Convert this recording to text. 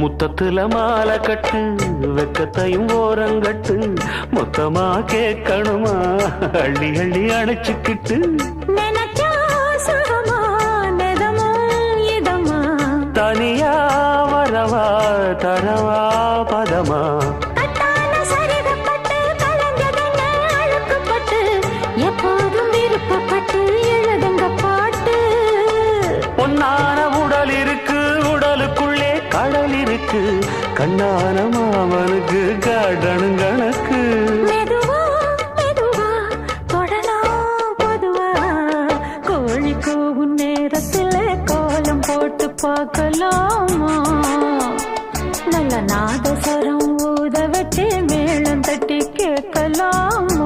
முத்தத்துல மாலை கட்டு வெக்கத்தையும் ஓரங்கட்டு மொத்தமா கேட்கணுமா? அள்ளி அள்ளி அணைச்சுக்கிட்டு. தனியா வரவா தரவா பதமா? கணக்கு கண்ணான மாமனுக்கு காட்டணும் கணக்கு. பார்க்கலாமா? நல்ல நாதஸ்வரம் ஊத வச்சு மேளம் தட்டி கேட்கலாமா?